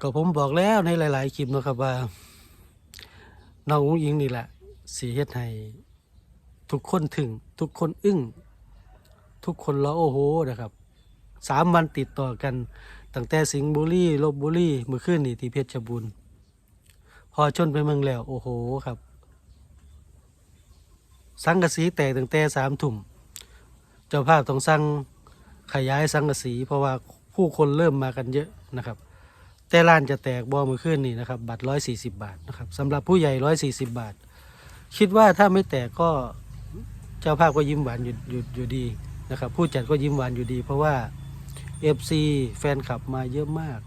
ก็ผมบอกแล้วในหลาย ๆ คลิปนะครับว่าน้องอุ้งอิงนี่แหละสีเฮ็ดให้ทุกคนถึง ทุกคนอึ้ง ทุกคนละโอ้โหนะครับสามวันติดต่อกันตั้งแต่สิงห์บุรีลบบุรีเมื่อคืนนี่ที่เพชรบูรณ์พอชนไปเมืองแล้ว โอ้โหครับ สังกะสีแตกตั้งแต่สามทุ่มเจ้าภาพต้องสั่งขยายสังกะสี เพราะว่าผู้คนเริ่มมากันเยอะนะครับ แต่ร้านจะแตกบอมือขึ้นนี่นะครับ บัตรร้อยสี่สิบาทนะครับสำหรับผู้ใหญ่ร้อยสี่สิบาท คิดว่าถ้าไม่แตกก็เจ้าภาพก็ยิ้มหวานอยู่อยู่อยู่ดีนะครับ ผู้จัดก็ยิ้มหวานอยู่ดี เพราะว่า FC แฟนคลับมาเยอะมาก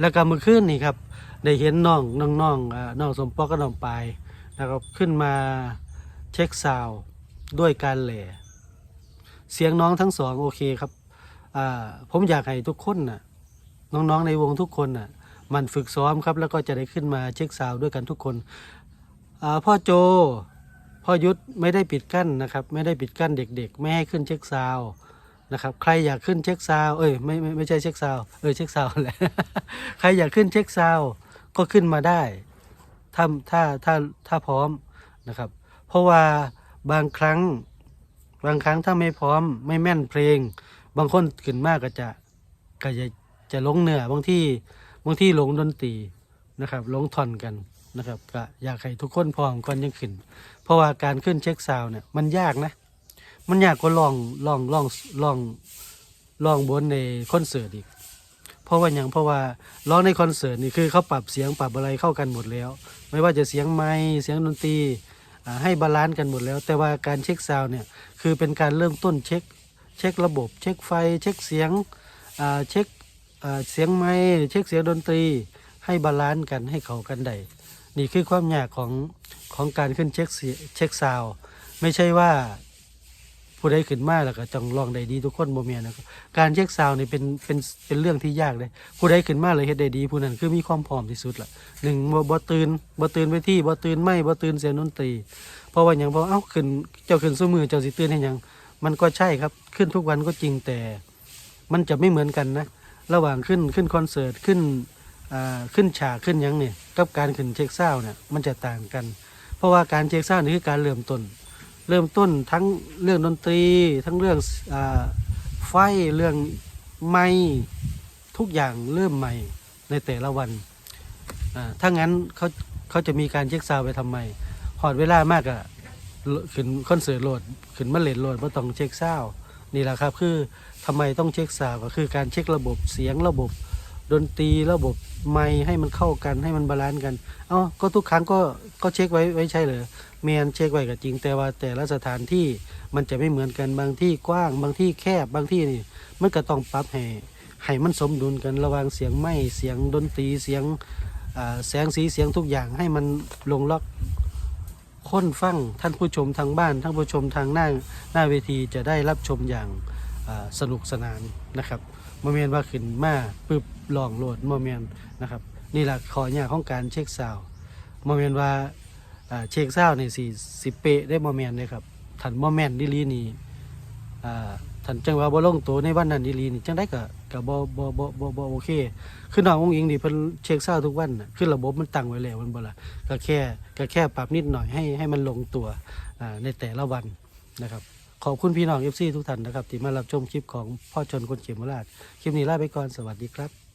แล้วก็มือขึ้นนี่ครับได้เห็นน้องน้องน้องน้องสมปองกับน้องปายนะครับขึ้นมาเช็คซาวด้วยการแหล่เสียงน้องทั้งสองโอเคครับผมอยากให้ทุกคนน่ะน้องๆในวงทุกคนน่ะ มันฝึกซ้อมครับ แล้วก็จะได้ขึ้นมาเช็คซาวด้วยกันทุกคนพ่อโจพ่อยุทธไม่ได้ปิดกั้นนะครับ ไม่ได้ปิดกั้นเด็ก ๆ ไม่ให้ขึ้นเช็คซาวนะครับใครอยากขึ้นเช็คซาวเอ้ยไม่ไม่ไม่ใช่เช็คซาวเออเช็คซาวแหละใครอยากขึ้นเช็คซาวก็ขึ้นมาได้ถ้าถ้าถ้าถ้าพร้อมนะครับ เพราะว่าบางครั้งบางครั้งถ้าไม่พร้อมไม่แม่นเพลง บางคนขึ้นมากก็จะก็จะจะหลงเหนือบางที่ บางที่หลงดนตรีนะครับหลงท่อนกันนะครับก็อยากให้ทุกคนพร้อมก่อนยังขึ้น เพราะว่าการขึ้นเช็คซาวเนี่ยมันยากนะ มันยากกว่าลองลองลองลองลองบนในคอนเสิร์ตอีก เพราะว่าอย่างเพราะว่าร้องในคอนเสิร์ตนี่คือเขาปรับเสียงปรับอะไรเข้ากันหมดแล้ว ไม่ว่าจะเสียงไม้เสียงดนตรีให้บาลานซ์กันหมดแล้ว แต่ว่าการเช็คซาวเนี่ยคือเป็นการเริ่มต้นเช็ค เช็คระบบ เช็คไฟ เช็คเสียงเช็ค เสียงไม้เช็คเสียงดนตรีให้บาลานซ์กันให้เข้ากันได้นี่คือความยากของของการขึ้นเช็คเสียเช็คซาวไม่ใช่ว่าผู้ใดขึ้นมาแล้วก็จ้องลองได้ดีทุกคนโมเมียนะการเช็คซาวนี่เป็นเป็นเป็นเรื่องที่ยากเลยผู้ใดขึ้นมาเลยเฮ็ดได้ดีผู้นั้นคือมีความพร้อมที่สุดละหนึ่งบ่บ่ตื่นบ่ตื่นไปที่บ่ตื่นไม่บ่ตื่นเสียงดนตรี เพราะว่าอย่างพราเอ้าขึ้นเจ้าขึ้นสู้มือเจ้าสิตื่นให้ยังมันก็ใช่ครับขึ้นทุกวันก็จริงแต่ มันจะไม่เหมือนกันนะ ระหว่างขึ้นขึ้นคอนเสิร์ตขึ้นขึ้นฉากขึ้นยังเนี่ยกับการขึ้นเช็คซาวน์เนี่ยมันจะต่างกัน เพราะว่าการเช็คซาวน์นี่คือการเริ่มต้น เริ่มต้นทั้งเรื่องดนตรี ทั้งเรื่องอไฟเรื่องไม้ทุกอย่างเริ่มใหม่ในแต่ละวันอ่าถ้างั้นเขาเขาจะมีการเช็คซาวด์ไปทำไมหอดเวลามากอะขึ้นคอนเสิร์ตโหลดขึ้นมาเล่นโหลดไม่ต้องเช็คซาวด์ นี่แหละครับคือทำไมต้องเช็คซาวก็คือการเช็คระบบเสียงระบบ ดนตรีระบบไมค์ให้มันเข้ากันให้มันบาลานซ์กันเอ้าก็ทุกครั้งก็ก็เช็คไว้ไว้ใช่เหรอเมียนเช็คไว้ก็จริง แต่ว่าแต่ละสถานที่มันจะไม่เหมือนกันบางที่กว้าง บางที่แคบบางที่นี่ มันก็ต้องปรับให้ให้มันสมดุลกันระหว่างเสียงไม้เสียงดนตรีเสียงแสงสีเสียงทุกอย่างให้มันลงล็อก ค้นฟังท่านผู้ชมทางบ้าน ท่านผู้ชมทางหน้าหน้าเวทีจะได้รับชมอย่างสนุกสนานนะครับโมเมนต์ว่าขึ้นมาปึ๊บลองโหลดโมเมนต์นะครับนี่แหละขอเนี่ยของการเช็คซาวโมเมนต์ว่าเช็คเศร้านี่สี่สิเปะได้โมเมนต์เลยครับถันโมเมนต์ดิลีนี่ ท่านจังว่าบ่ลงตัวในวันนั้นดิลีนี่จังได้ก็ก็บ่บ่บ่บ่บ่โอเค คือน้ององค์อิงนี่เพิ่นเช็คเศร้าทุกวันน่ะคือระบบมันตั้งไว้แล้วมันบ่ล่ะก็แค่ก็แค่ปรับนิดหน่อยให้ให้มันลงตัวอ่าในแต่ละวันนะครับ ขอบคุณพี่น้อง FC ทุกท่านนะครับที่มารับชมคลิปของพ่อชนคนเขียมราชคลิปนี้ลาไปก่อนสวัสดีครับ